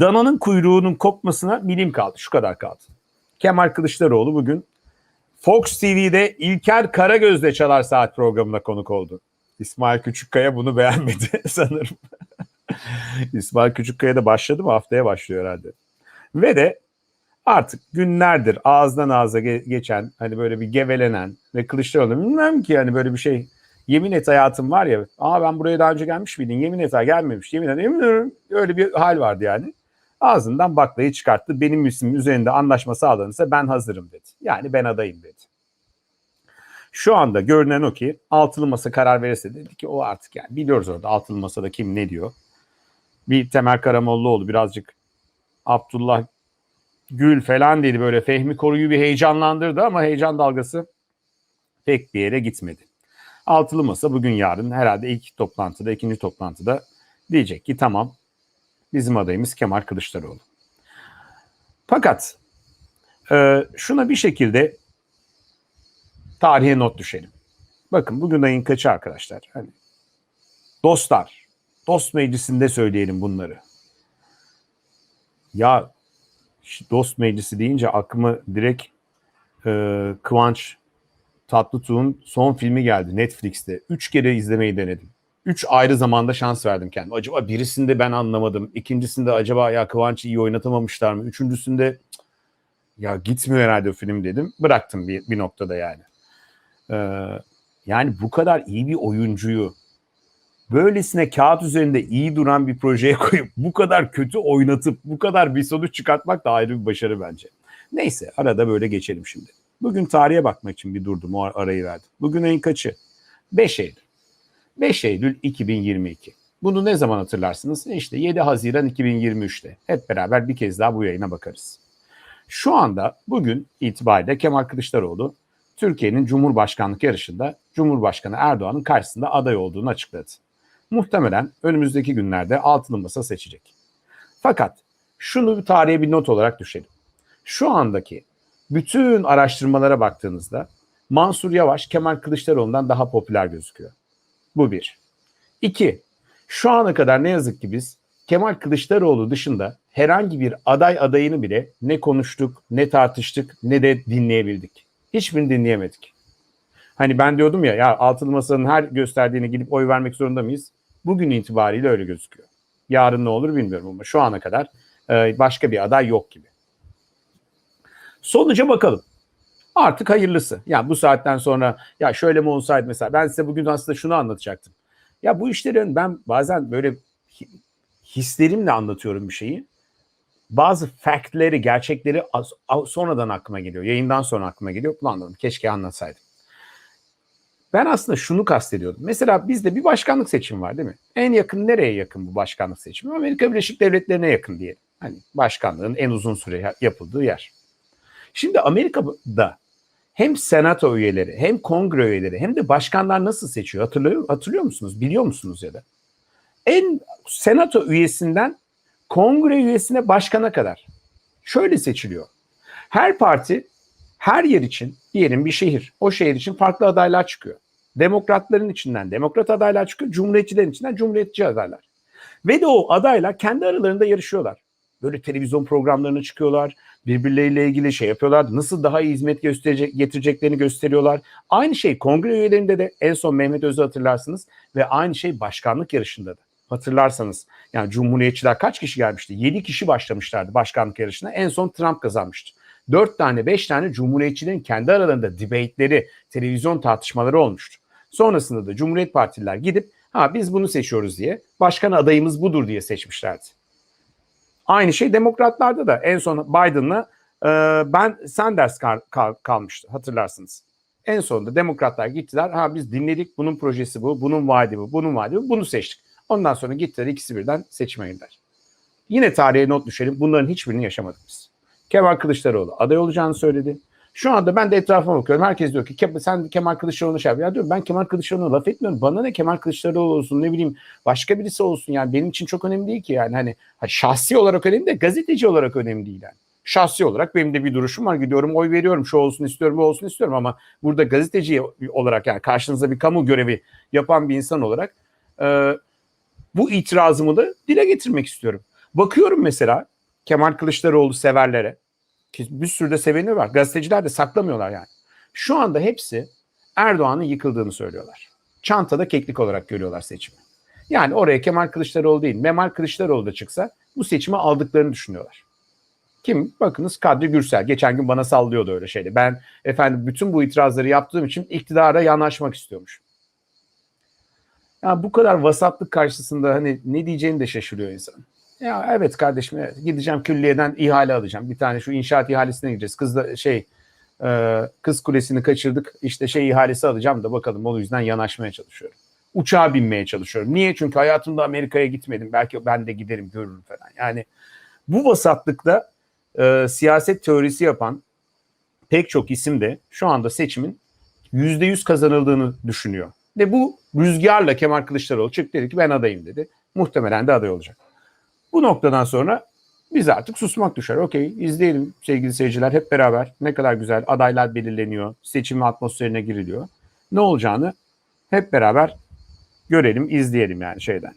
Dananın kuyruğunun kopmasına milim kaldı. Şu kadar kaldı. Kemal Kılıçdaroğlu bugün Fox TV'de İlker Karagöz'le Çalar Saat programına konuk oldu. İsmail Küçükkaya bunu beğenmedi sanırım. İsmail Küçükkaya da başladı mı? Haftaya başlıyor herhalde. Ve de artık günlerdir ağızdan ağza ge- geçen hani böyle bir gevelenen ve Kılıçdaroğlu bilmem ki hani böyle bir şey yemin et hayatım var ya aa ben buraya daha önce gelmiş miydin yemin et ha gelmemiş yemin et yemin ederim." öyle bir hal vardı yani. Ağzından baklayı çıkarttı. Benim ismim üzerinde anlaşma sağlanırsa ben hazırım dedi. Yani ben adayım dedi. Şu anda görünen o ki altılı masa karar verirse dedi ki o artık yani biliyoruz orada altılı masada kim ne diyor. Bir Temel Karamollaoğlu birazcık Abdullah Gül falan dedi böyle Fehmi Koru'yu bir heyecanlandırdı ama heyecan dalgası pek bir yere gitmedi. Altılı masa bugün yarın herhalde ilk toplantıda ikinci toplantıda diyecek ki tamam bizim adayımız Kemal Kılıçdaroğlu. Fakat e, şuna bir şekilde tarihe not düşelim. Bakın bugün ayın kaçı arkadaşlar? Hani dostlar, dost meclisinde söyleyelim bunları. Ya dost meclisi deyince aklıma direkt e, Kıvanç Tatlıtuğ'un son filmi geldi Netflix'te. Üç kere izlemeyi denedim. Üç ayrı zamanda şans verdim kendime. Acaba birisinde ben anlamadım. İkincisinde acaba ya Kıvanç'ı iyi oynatamamışlar mı? Üçüncüsünde "Cık, ya gitmiyor herhalde o film dedim. Bıraktım bir, bir noktada yani. Ee, yani bu kadar iyi bir oyuncuyu böylesine kağıt üzerinde iyi duran bir projeye koyup bu kadar kötü oynatıp bu kadar bir sonuç çıkartmak da ayrı bir başarı bence. Neyse arada böyle geçelim şimdi. Bugün tarihe bakmak için bir durdum o arayı verdim. Bugün ayın kaçı? 5 Eylül. 5 Eylül 2022. Bunu ne zaman hatırlarsınız? İşte 7 Haziran 2023'te. Hep beraber bir kez daha bu yayına bakarız. Şu anda bugün itibariyle Kemal Kılıçdaroğlu Türkiye'nin Cumhurbaşkanlık yarışında Cumhurbaşkanı Erdoğan'ın karşısında aday olduğunu açıkladı. Muhtemelen önümüzdeki günlerde altılı masa seçecek. Fakat şunu bir tarihe bir not olarak düşelim. Şu andaki bütün araştırmalara baktığınızda Mansur Yavaş Kemal Kılıçdaroğlu'ndan daha popüler gözüküyor. Bu bir. İki, şu ana kadar ne yazık ki biz Kemal Kılıçdaroğlu dışında herhangi bir aday adayını bile ne konuştuk, ne tartıştık, ne de dinleyebildik. Hiçbirini dinleyemedik. Hani ben diyordum ya, ya altılı masanın her gösterdiğini gidip oy vermek zorunda mıyız? Bugün itibariyle öyle gözüküyor. Yarın ne olur bilmiyorum ama şu ana kadar e, başka bir aday yok gibi. Sonuca bakalım. Artık hayırlısı. Yani bu saatten sonra ya şöyle mi olsaydı mesela ben size bugün aslında şunu anlatacaktım. Ya bu işlerin ben bazen böyle hi- hislerimle anlatıyorum bir şeyi. Bazı factleri, gerçekleri az- az- sonradan aklıma geliyor. Yayından sonra aklıma geliyor. Ulan diyorum, keşke anlatsaydım. Ben aslında şunu kastediyordum. Mesela bizde bir başkanlık seçimi var değil mi? En yakın nereye yakın bu başkanlık seçimi? Amerika Birleşik Devletleri'ne yakın diye. Hani başkanlığın en uzun süre ya- yapıldığı yer. Şimdi Amerika'da hem senato üyeleri hem kongre üyeleri hem de başkanlar nasıl seçiyor hatırlıyor, hatırlıyor musunuz? Biliyor musunuz ya da? En senato üyesinden kongre üyesine başkana kadar şöyle seçiliyor. Her parti her yer için diyelim bir şehir o şehir için farklı adaylar çıkıyor. Demokratların içinden demokrat adaylar çıkıyor. Cumhuriyetçilerin içinden cumhuriyetçi adaylar. Ve de o adaylar kendi aralarında yarışıyorlar. Böyle televizyon programlarına çıkıyorlar birbirleriyle ilgili şey yapıyorlar. Nasıl daha iyi hizmet gösterecek, getireceklerini gösteriyorlar. Aynı şey kongre üyelerinde de en son Mehmet Öz'ü hatırlarsınız ve aynı şey başkanlık yarışında da. Hatırlarsanız yani Cumhuriyetçiler kaç kişi gelmişti? 7 kişi başlamışlardı başkanlık yarışına. En son Trump kazanmıştı. 4 tane 5 tane Cumhuriyetçilerin kendi aralarında debate'leri, televizyon tartışmaları olmuştu. Sonrasında da Cumhuriyet Partililer gidip ha biz bunu seçiyoruz diye başkan adayımız budur diye seçmişlerdi. Aynı şey demokratlarda da en son Biden'la e, ben Sanders kal, kal, kalmıştı hatırlarsınız. En sonunda demokratlar gittiler. Ha biz dinledik bunun projesi bu, bunun vaadi bu, bunun vaadi bu, bunu seçtik. Ondan sonra gittiler ikisi birden seçime girdiler. Yine tarihe not düşelim. Bunların hiçbirini yaşamadık biz. Kemal Kılıçdaroğlu aday olacağını söyledi. Şu anda ben de etrafıma bakıyorum. Herkes diyor ki "Ke- sen Kemal Kılıçdaroğlu'na şey yap. Ya diyorum ben Kemal Kılıçdaroğlu'na laf etmiyorum. Bana ne Kemal Kılıçdaroğlu olsun ne bileyim başka birisi olsun yani benim için çok önemli değil ki yani hani ha, şahsi olarak önemli de gazeteci olarak önemli değil yani. Şahsi olarak benim de bir duruşum var gidiyorum oy veriyorum şu olsun istiyorum bu olsun istiyorum ama burada gazeteci olarak yani karşınızda bir kamu görevi yapan bir insan olarak e, bu itirazımı da dile getirmek istiyorum. Bakıyorum mesela Kemal Kılıçdaroğlu severlere. Ki bir sürü de seveni var. Gazeteciler de saklamıyorlar yani. Şu anda hepsi Erdoğan'ın yıkıldığını söylüyorlar. Çantada keklik olarak görüyorlar seçimi. Yani oraya Kemal Kılıçdaroğlu değil, Memal Kılıçdaroğlu da çıksa bu seçimi aldıklarını düşünüyorlar. Kim? Bakınız Kadri Gürsel. Geçen gün bana sallıyordu öyle şeyde. Ben efendim bütün bu itirazları yaptığım için iktidara yanaşmak istiyormuş. Ya bu kadar vasatlık karşısında hani ne diyeceğini de şaşırıyor insan. Ya evet kardeşim evet, gideceğim külliyeden ihale alacağım. Bir tane şu inşaat ihalesine gideceğiz. Kız da şey e, kız kulesini kaçırdık. İşte şey ihalesi alacağım da bakalım o yüzden yanaşmaya çalışıyorum. Uçağa binmeye çalışıyorum. Niye? Çünkü hayatımda Amerika'ya gitmedim. Belki ben de giderim görürüm falan. Yani bu vasatlıkta e, siyaset teorisi yapan pek çok isim de şu anda seçimin %100 kazanıldığını düşünüyor. Ve bu rüzgarla Kemal Kılıçdaroğlu çıktı dedi ki ben adayım dedi. Muhtemelen de aday olacak. Bu noktadan sonra biz artık susmak düşer. Okey izleyelim sevgili seyirciler hep beraber ne kadar güzel adaylar belirleniyor. Seçim atmosferine giriliyor. Ne olacağını hep beraber görelim, izleyelim yani şeyden.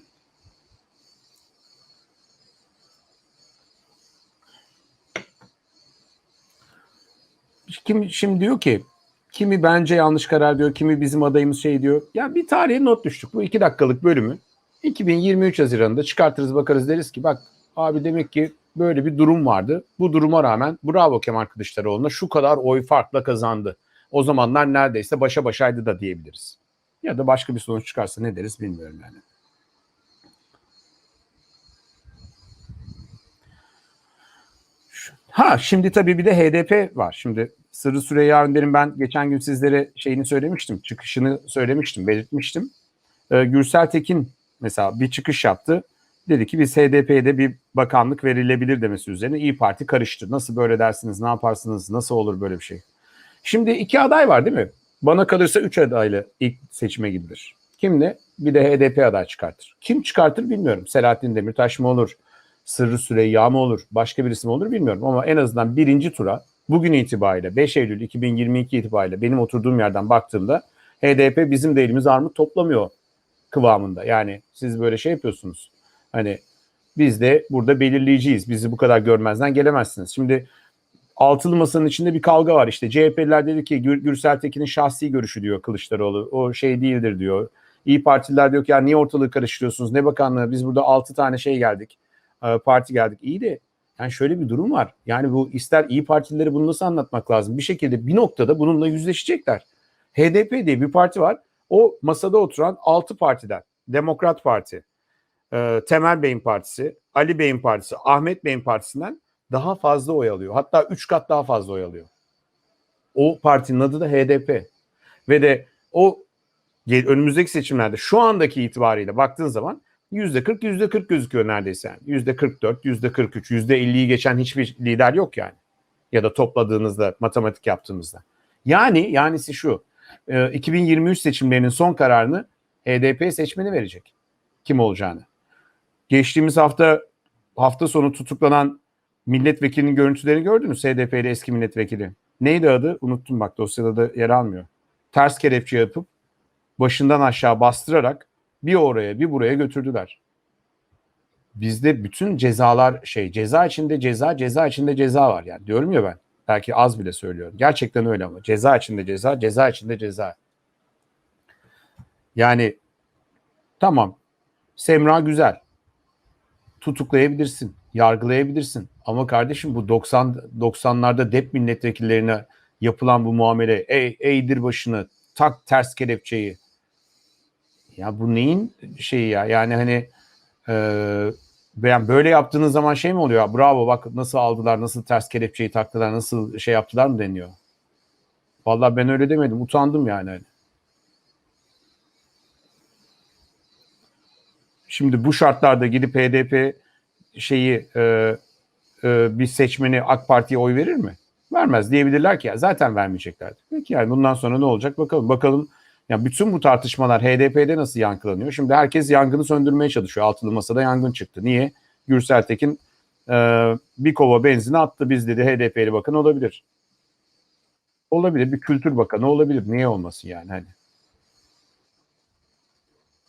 Kim şimdi diyor ki kimi bence yanlış karar diyor, kimi bizim adayımız şey diyor. Ya bir tarihe not düştük. Bu iki dakikalık bölümü 2023 Haziran'da çıkartırız bakarız deriz ki bak abi demek ki böyle bir durum vardı. Bu duruma rağmen bravo Kemal Kılıçdaroğlu'na şu kadar oy farkla kazandı. O zamanlar neredeyse başa başaydı da diyebiliriz. Ya da başka bir sonuç çıkarsa ne deriz bilmiyorum yani. Ha şimdi tabii bir de HDP var. Şimdi Sırrı Süreyya Önder'in ben geçen gün sizlere şeyini söylemiştim. Çıkışını söylemiştim, belirtmiştim. Ee, Gürsel Tekin mesela bir çıkış yaptı. Dedi ki biz HDP'ye de bir bakanlık verilebilir demesi üzerine İyi Parti karıştı. Nasıl böyle dersiniz, ne yaparsınız, nasıl olur böyle bir şey? Şimdi iki aday var değil mi? Bana kalırsa üç adayla ilk seçime gidilir. Kimle? Bir de HDP aday çıkartır. Kim çıkartır bilmiyorum. Selahattin Demirtaş mı olur? Sırrı Süreyya mı olur? Başka birisi mi olur bilmiyorum. Ama en azından birinci tura bugün itibariyle 5 Eylül 2022 itibariyle benim oturduğum yerden baktığımda HDP bizim de elimiz armut toplamıyor kıvamında. Yani siz böyle şey yapıyorsunuz. Hani biz de burada belirleyiciyiz. Bizi bu kadar görmezden gelemezsiniz. Şimdi altılı masanın içinde bir kavga var işte. CHP'liler dedi ki Gür, Gürsel Tekin'in şahsi görüşü diyor Kılıçdaroğlu. O şey değildir diyor. İyi Partililer diyor ki ya niye ortalığı karıştırıyorsunuz? Ne bakanlığı? Biz burada altı tane şey geldik. Parti geldik. İyi de yani şöyle bir durum var. Yani bu ister İyi Partilileri bunu nasıl anlatmak lazım? Bir şekilde bir noktada bununla yüzleşecekler. HDP diye bir parti var. O masada oturan altı partiden. Demokrat Parti, Temel Bey'in partisi, Ali Bey'in partisi, Ahmet Bey'in partisinden daha fazla oy alıyor. Hatta 3 kat daha fazla oy alıyor. O partinin adı da HDP. Ve de o önümüzdeki seçimlerde şu andaki itibariyle baktığın zaman yüzde 40 yüzde 40 gözüküyor neredeyse yani. Yüzde 44, yüzde 43, yüzde 50'yi geçen hiçbir lider yok yani. Ya da topladığınızda, matematik yaptığımızda. Yani yanisi şu. 2023 seçimlerinin son kararını HDP seçmeni verecek. Kim olacağını. Geçtiğimiz hafta hafta sonu tutuklanan milletvekilinin görüntülerini gördünüz. HDP'li eski milletvekili. Neydi adı? Unuttum bak dosyada da yer almıyor. Ters kelepçe yapıp başından aşağı bastırarak bir oraya bir buraya götürdüler. Bizde bütün cezalar şey ceza içinde ceza ceza içinde ceza var yani diyorum ya ben. Belki az bile söylüyorum. Gerçekten öyle ama ceza içinde ceza ceza içinde ceza. Yani tamam Semra güzel. Tutuklayabilirsin, yargılayabilirsin. Ama kardeşim bu 90 90'larda DEP milletvekillerine yapılan bu muamele ey eğdir başını tak ters kelepçeyi ya bu neyin şeyi ya? Yani hani e, yani böyle yaptığınız zaman şey mi oluyor? Bravo bak nasıl aldılar, nasıl ters kelepçeyi taktılar, nasıl şey yaptılar mı deniyor? Vallahi ben öyle demedim. Utandım yani. Hani. Şimdi bu şartlarda gidip HDP şeyi e, e, bir seçmeni AK Parti'ye oy verir mi? Vermez diyebilirler ki ya zaten vermeyeceklerdi. Peki yani bundan sonra ne olacak bakalım. Bakalım yani bütün bu tartışmalar HDP'de nasıl yankılanıyor? Şimdi herkes yangını söndürmeye çalışıyor. Altılı masada yangın çıktı. Niye? Gürsel Tekin e, bir kova benzin attı biz dedi HDP'li bakan olabilir. Olabilir. Bir kültür bakanı olabilir. Niye olmasın yani hani.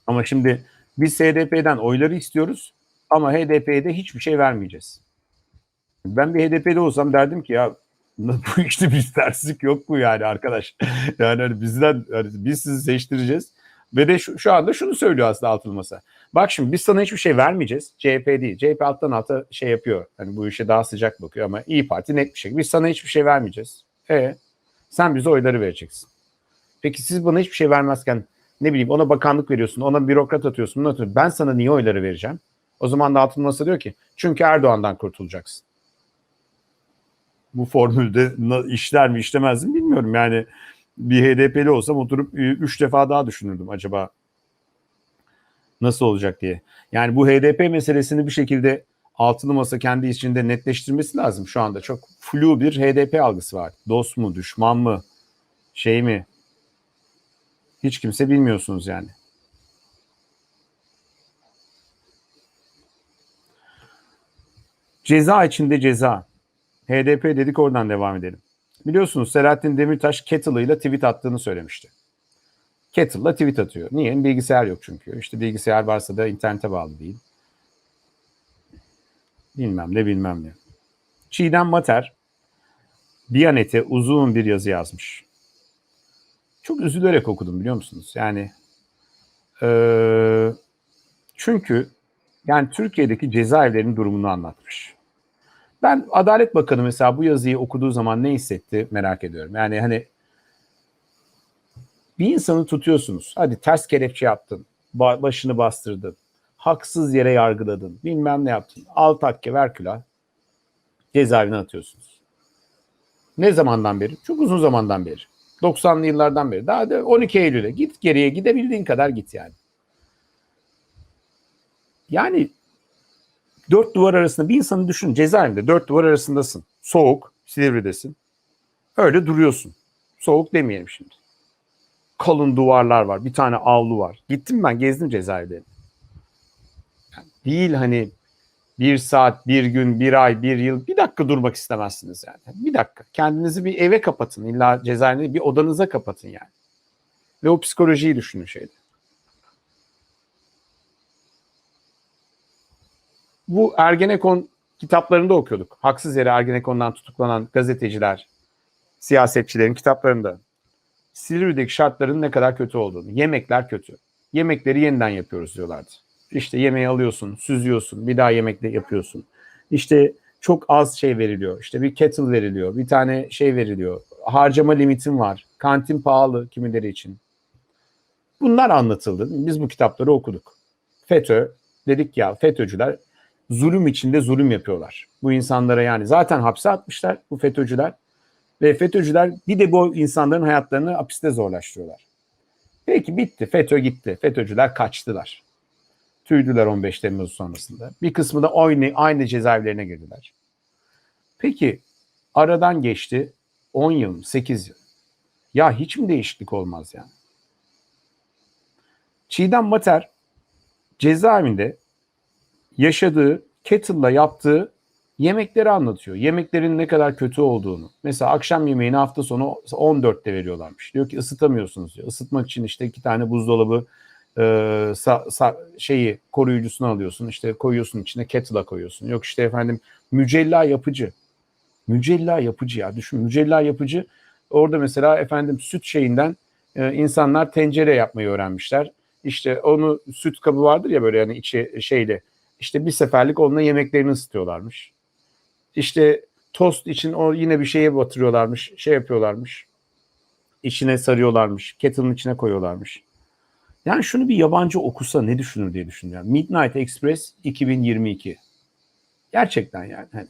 Ama şimdi biz HDP'den oyları istiyoruz. ama HDP'ye de hiçbir şey vermeyeceğiz. Ben bir HDP'de olsam derdim ki ya bu işte bir terslik yok mu yani arkadaş? Yani hani bizden hani biz sizi seçtireceğiz. Ve de şu, şu anda şunu söylüyor aslında altılı masa. Bak şimdi biz sana hiçbir şey vermeyeceğiz. CHP değil. CHP alttan alta şey yapıyor. Hani bu işe daha sıcak bakıyor ama İyi Parti net bir şekilde. Biz sana hiçbir şey vermeyeceğiz. E sen bize oyları vereceksin. Peki siz bana hiçbir şey vermezken ne bileyim ona bakanlık veriyorsun, ona bürokrat atıyorsun. Ben sana niye oyları vereceğim? O zaman da altılı masa diyor ki çünkü Erdoğan'dan kurtulacaksın. Bu formülde işler mi işlemez mi bilmiyorum. Yani bir HDP'li olsam oturup 3 defa daha düşünürdüm acaba nasıl olacak diye. Yani bu HDP meselesini bir şekilde altılı masa kendi içinde netleştirmesi lazım şu anda. Çok flu bir HDP algısı var. Dost mu, düşman mı, şey mi? Hiç kimse bilmiyorsunuz yani. Ceza içinde ceza. HDP dedik oradan devam edelim. Biliyorsunuz Selahattin Demirtaş Kettle ile tweet attığını söylemişti. Kettle'la tweet atıyor. Niye? Bilgisayar yok çünkü. İşte bilgisayar varsa da internete bağlı değil. Bilmem ne bilmem ne. Çiğdem Mater Diyanet'e uzun bir yazı yazmış. Çok üzülerek okudum biliyor musunuz? Yani eee, çünkü yani Türkiye'deki cezaevlerinin durumunu anlatmış. Ben Adalet Bakanı mesela bu yazıyı okuduğu zaman ne hissetti merak ediyorum. Yani hani bir insanı tutuyorsunuz. Hadi ters kelepçe yaptın. ba- başını bastırdın. Haksız yere yargıladın. Bilmem ne yaptın. Al takke ver külah. Cezaevine atıyorsunuz. Ne zamandan beri? Çok uzun zamandan beri. 90'lı yıllardan beri. Daha da 12 Eylül'e git geriye gidebildiğin kadar git yani. Yani dört duvar arasında bir insanı düşün cezaevinde dört duvar arasındasın. Soğuk, Silivri'desin. Öyle duruyorsun. Soğuk demeyelim şimdi. Kalın duvarlar var. Bir tane avlu var. Gittim ben gezdim cezaevlerini. Yani değil hani bir saat, bir gün, bir ay, bir yıl, bir dakika durmak istemezsiniz yani. Bir dakika. Kendinizi bir eve kapatın. İlla cezaevinde bir odanıza kapatın yani. Ve o psikolojiyi düşünün şeyde. Bu Ergenekon kitaplarında okuyorduk. Haksız yere Ergenekon'dan tutuklanan gazeteciler, siyasetçilerin kitaplarında. Silivri'deki şartların ne kadar kötü olduğunu. Yemekler kötü. Yemekleri yeniden yapıyoruz diyorlardı. İşte yemeği alıyorsun, süzüyorsun, bir daha yemekle yapıyorsun. İşte çok az şey veriliyor. İşte bir kettle veriliyor, bir tane şey veriliyor. Harcama limitin var. Kantin pahalı kimileri için. Bunlar anlatıldı. Biz bu kitapları okuduk. FETÖ, dedik ya FETÖ'cüler zulüm içinde zulüm yapıyorlar. Bu insanlara yani zaten hapse atmışlar bu FETÖ'cüler. Ve FETÖ'cüler bir de bu insanların hayatlarını hapiste zorlaştırıyorlar. Peki bitti. FETÖ gitti. FETÖ'cüler kaçtılar. Tüydüler 15 Temmuz sonrasında. Bir kısmı da aynı, aynı cezaevlerine girdiler. Peki aradan geçti 10 yıl, 8 yıl. Ya hiç mi değişiklik olmaz yani? Çiğdem Mater cezaevinde yaşadığı, kettle'la yaptığı yemekleri anlatıyor. Yemeklerin ne kadar kötü olduğunu. Mesela akşam yemeğini hafta sonu 14'te veriyorlarmış. Diyor ki ısıtamıyorsunuz diyor. Isıtmak için işte iki tane buzdolabı e, sa, sa, şeyi koruyucusunu alıyorsun. İşte koyuyorsun içine kettle'a koyuyorsun. Yok işte efendim mücella yapıcı. Mücella yapıcı ya düşün. Mücella yapıcı orada mesela efendim süt şeyinden e, insanlar tencere yapmayı öğrenmişler. İşte onu süt kabı vardır ya böyle yani içi şeyle işte bir seferlik onunla yemeklerini ısıtıyorlarmış. İşte tost için o yine bir şeye batırıyorlarmış, şey yapıyorlarmış. İçine sarıyorlarmış, kettle'ın içine koyuyorlarmış. Yani şunu bir yabancı okusa ne düşünür diye düşünüyorum. Midnight Express 2022. Gerçekten yani hani.